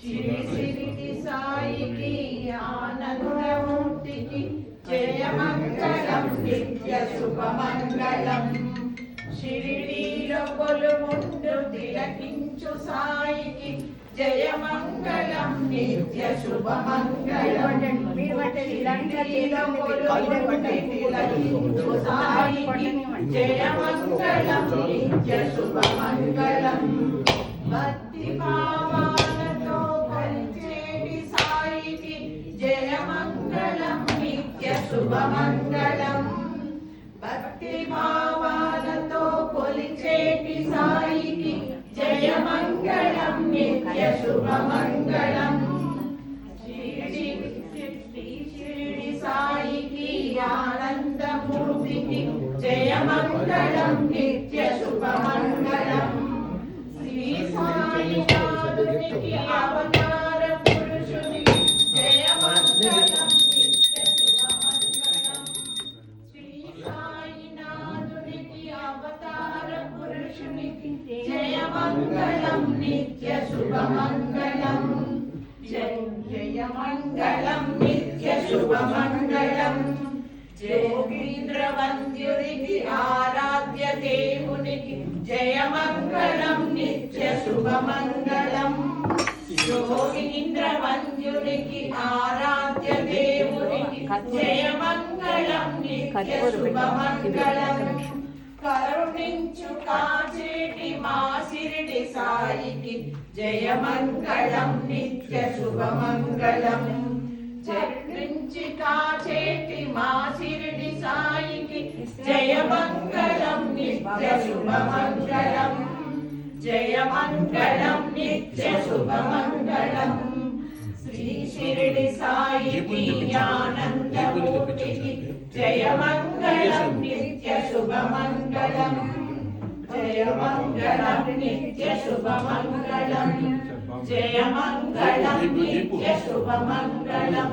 శ్రీ సాయికి ఆనందమూర్తికి జయమంగళం నిత్య శుభమంగళం. షిరిడీలో కొలుముండు తిలకించు సాయికి జయమంగళం నిత్య శుభమంగళం. షిరిడీలో కొలుముండు తిలకించు సాయికి జయమంగళం నిత్య శుభమంగళం. భక్తి జయమంగళం నిత్య శుభమంగళం భక్తి భావాలతో కొలిచేటి సాయికి జయమంగళం నిత్య శుభమంగళం షిరిడి శ్రీ జయమంగళం నిత్య శుభమంగళం జయ జయమంగళం నిత్య శుభమంగళం జోగీంద్ర వంద్యునికి ఆరాధ్య దేవునికి జయమంగళం నిత్య శుభమంగళం యోగీంద్ర కరుణించు కాచేటి మా సిరిడి సాయికి. జయమంగళం నిత్య శుభమంగళం. కరుణించి కాచేటి మా సిరిడి సాయికి. జయమంగళం నిత్య శుభమంగళం. జయమంగళం నిత్య శుభమంగళం. శ్రీ షిరిడి సాయి ఆనందమూర్తికి జయమంగళం నిత్య శుభమంగళం. జయమంగళం నిత్య శుభమంగళం. జయమంగళం నిత్య శుభమంగళం.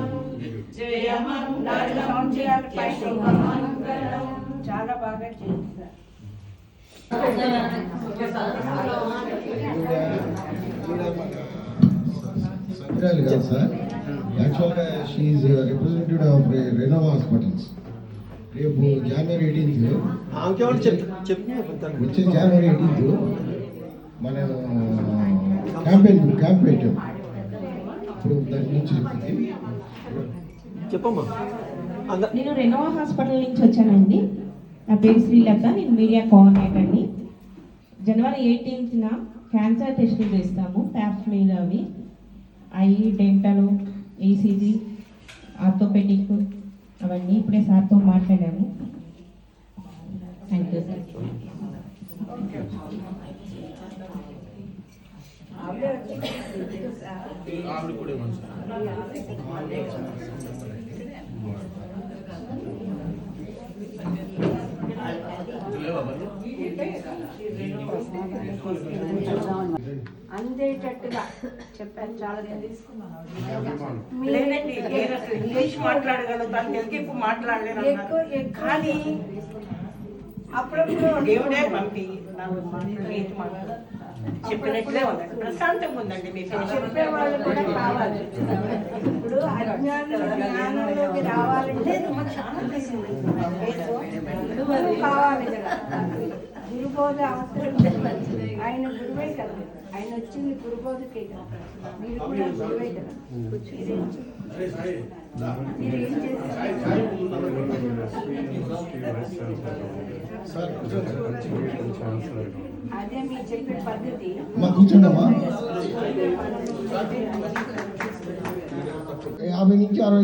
జయమంగళం నిత్య శుభమంగళం. చాలా బాగా చేస్తారు సంక్రాంతి కాదు సార్ యాక్చువల్గా she representative of Renova hospitals రేపు జనవరి ఎయిటీన్త్ వచ్చే జనవరి ఎయిటీన్త్ మనం క్యాంపెయిన్ క్యాంప్ పెట్టాం ఇప్పుడు దాని నుంచి చెప్తుంది చెప్పమ్మా. నేను రెనోవా హాస్పిటల్ నుంచి వచ్చానండి. నా పేరు శ్రీలత నేను మీడియా కోఆర్డినేటర్ని జనవరి ఎయిటీన్త్న క్యాన్సర్ టెస్టులు చేస్తాము ప్యాప్స్మీర్ అవి. ఐ డెంటల్ ఈసీజీ ఆర్థోపెడిక్ అవన్నీ ఇప్పుడే సార్తో మాట్లాడాము అందేటట్టుగా చెప్పారు చాలా లేదండి నేను అసలు ఇంగ్లీష్ మాట్లాడగలుగుతాను తెలుగు ఇప్పుడు మాట్లాడలేను కానీ అప్పుడప్పుడు దేవుడే పంపి నాకు మాట్లాడ చెప్పినట్లే ఉందండి. ప్రశాంతంగా ఉందండి మీ చెప్పే వాళ్ళు కూడా కావాలి. ఇప్పుడు అజ్ఞానం జ్ఞానంలోకి రావాలంటే గురువు కావాలి కదా. గురుబోధ అవసరం ఆయన గురువే కదా. ఆయన వచ్చింది గురుబోధకే కదా. మీరు కూడా గురువే కదా. అదే మీరు చెప్పే పద్ధతి. అమ్మా కూర్చోండమ్మా. యాభై నుంచి అరవై